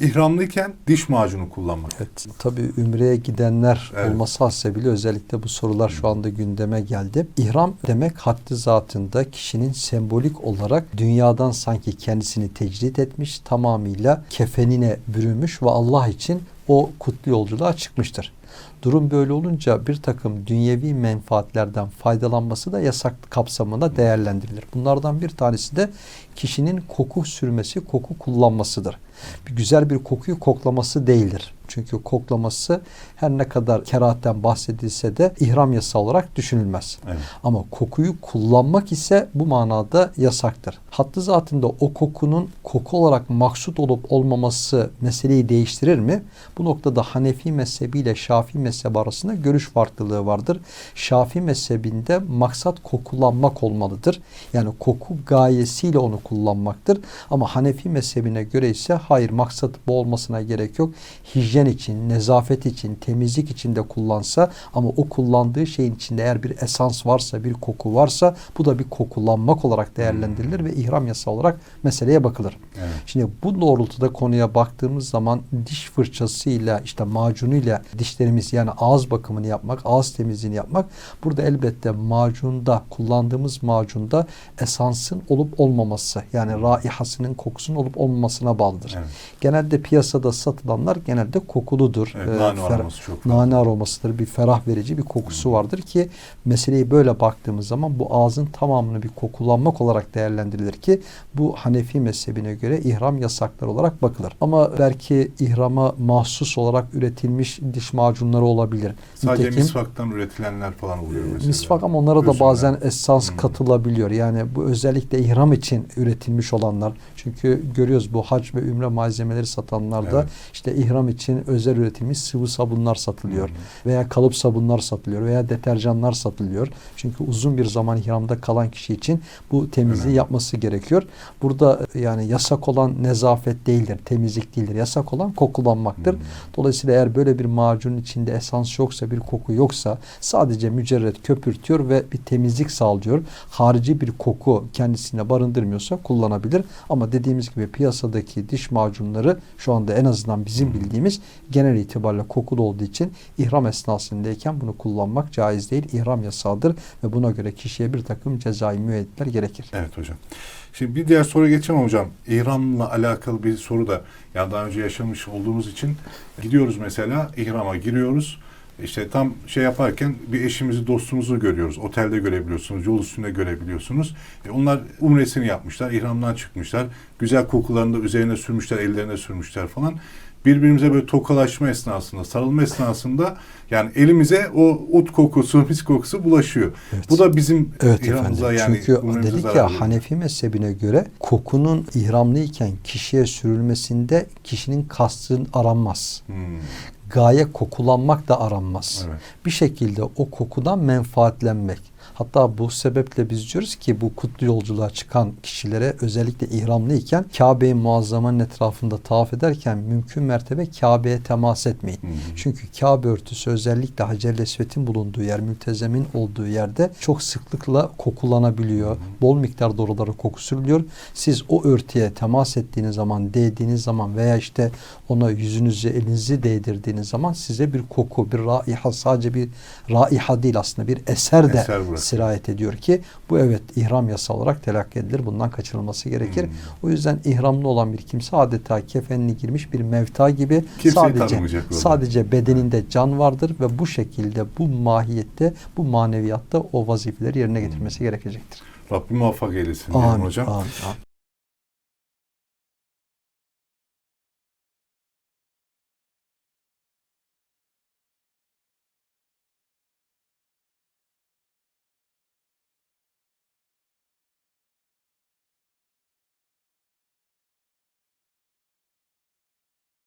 İhramlıyken diş macunu kullanmak. Evet. Tabii ümreye gidenler Evet. olması hasebiyle özellikle bu sorular şu anda gündeme geldi. İhram demek haddi zatında kişinin sembolik olarak dünyadan sanki kendisini tecrit etmiş, tamamıyla kefenine bürünmüş ve Allah için o kutlu yolculuğa çıkmıştır. Durum böyle olunca bir takım dünyevi menfaatlerden faydalanması da yasak kapsamında değerlendirilir. Bunlardan bir tanesi de kişinin koku sürmesi, koku kullanmasıdır. Bir güzel bir kokuyu koklaması değildir. Çünkü koklaması her ne kadar kerahatten bahsedilse de ihram yasağı olarak düşünülmez. Evet. Ama kokuyu kullanmak ise bu manada yasaktır. Hattı zatında o kokunun koku olarak maksut olup olmaması meseleyi değiştirir mi? Bu noktada Hanefi mezhebi ile Şafii mezhebi arasında görüş farklılığı vardır. Şafii mezhebinde maksat kokulanmak olmalıdır. Yani koku gayesiyle onu kullanmaktır. Ama Hanefi mezhebine göre ise hayır maksat bu olmasına gerek yok. Hijyen için, nezafet için, temizlik için de kullansa ama o kullandığı şeyin içinde eğer bir esans varsa, bir koku varsa bu da bir kokulanmak olarak değerlendirilir ve ihram yasağı olarak meseleye bakılır. Evet. Şimdi bu doğrultuda konuya baktığımız zaman diş fırçasıyla işte macunuyla dişlerimiz yani ağız bakımını yapmak, ağız temizliğini yapmak burada elbette macunda kullandığımız macunda esansın olup olmaması yani raihasının kokusunun olup olmamasına bağlıdır. Evet. Genelde piyasada satılanlar genelde kokuludur. Evet, Ee, nane aroması çok nane aromasıdır, bir ferah verici bir kokusu vardır ki meseleyi böyle baktığımız zaman bu ağzın tamamını bir kokulanmak olarak değerlendirilir ki bu Hanefi mezhebine göre ihram yasaklar olarak bakılır. Ama belki ihrama mahsus olarak üretilmiş diş macunları olabilir. Sadece Nitekim- misvaktan üretilenler falan oluyor mesela. Misvak ama onlara da bazen esans Hmm. katılabiliyor. Yani bu özellikle ihram için üretilmiş olanlar. Çünkü görüyoruz bu hac ve ümre malzemeleri satanlarda Evet. işte ihram için özel üretilmiş sıvı sabunlar satılıyor. Hmm. Veya kalıp sabunlar satılıyor veya deterjanlar satılıyor. Çünkü uzun bir zaman ihramda kalan kişi için bu temizliği Önemli. yapması gerekiyor. Burada yani yasak olan nezafet değildir, temizlik değildir. Yasak olan kokulanmaktır. Hmm. Dolayısıyla eğer böyle bir macunun içinde esans yoksa, bir koku yoksa sadece mücerret köpürtüyor ve bir temizlik sağlıyor. Harici bir koku kendisine barındırmıyorsa kullanabilir. Ama dediğimiz gibi piyasadaki diş macunları şu anda en azından bizim bildiğimiz genel itibariyle kokulu olduğu için ihram esnasındayken bunu kullanmak caiz değil. İhram yasağıdır ve buna göre kişiye bir takım cezai müeyyidler gerekir. Evet hocam. Şimdi bir diğer soru geçeceğim hocam. İhramla alakalı bir soru da ya daha önce yaşamış olduğumuz için gidiyoruz mesela ihrama giriyoruz. İşte tam şey yaparken bir eşimizi dostumuzu görüyoruz. Otelde görebiliyorsunuz, yol üstünde görebiliyorsunuz. E onlar umresini yapmışlar, ihramdan çıkmışlar. Güzel kokularını da üzerine sürmüşler, ellerine sürmüşler falan. Birbirimize böyle tokalaşma esnasında, sarılma esnasında yani elimize o ut kokusu, mis kokusu bulaşıyor. Evet. Bu da bizim Evet ihramımıza yani Çünkü dedik ya veriyor. Hanefi mezhebine göre kokunun ihramlıyken kişiye sürülmesinde kişinin kastın aranmaz. Hmm, Gaye kokulanmak da aranmaz. evet. Bir şekilde o kokudan menfaatlenmek. Hatta bu sebeple biz diyoruz ki bu kutlu yolculuğa çıkan kişilere özellikle ihramlıyken Kabe-i Muazzama'nın etrafında tavaf ederken mümkün mertebe Kabe'ye temas etmeyin. Hmm. Çünkü Kabe örtüsü özellikle Hacer-i Esved'in bulunduğu yer, mültezemin olduğu yerde çok sıklıkla kokulanabiliyor. Bol miktarda oralara koku sürülüyor. Siz o örtüye temas ettiğiniz zaman, değdiğiniz zaman veya işte ona yüzünüzü, elinizi değdirdiğiniz zaman size bir koku, bir raiha sadece bir raiha değil aslında bir eser de Eser. Sirayet ediyor ki bu evet ihram yasa olarak telakki edilir. Bundan kaçınılması gerekir. Hmm. O yüzden ihramlı olan bir kimse adeta kefenini girmiş bir mevta gibi Kimseyi sadece sadece bedeninde can vardır ve bu şekilde bu mahiyette bu maneviyatta o vazifeleri yerine getirmesi gerekecektir. Rabbim muvaffak eylesin Amin. hocam. amin, amin.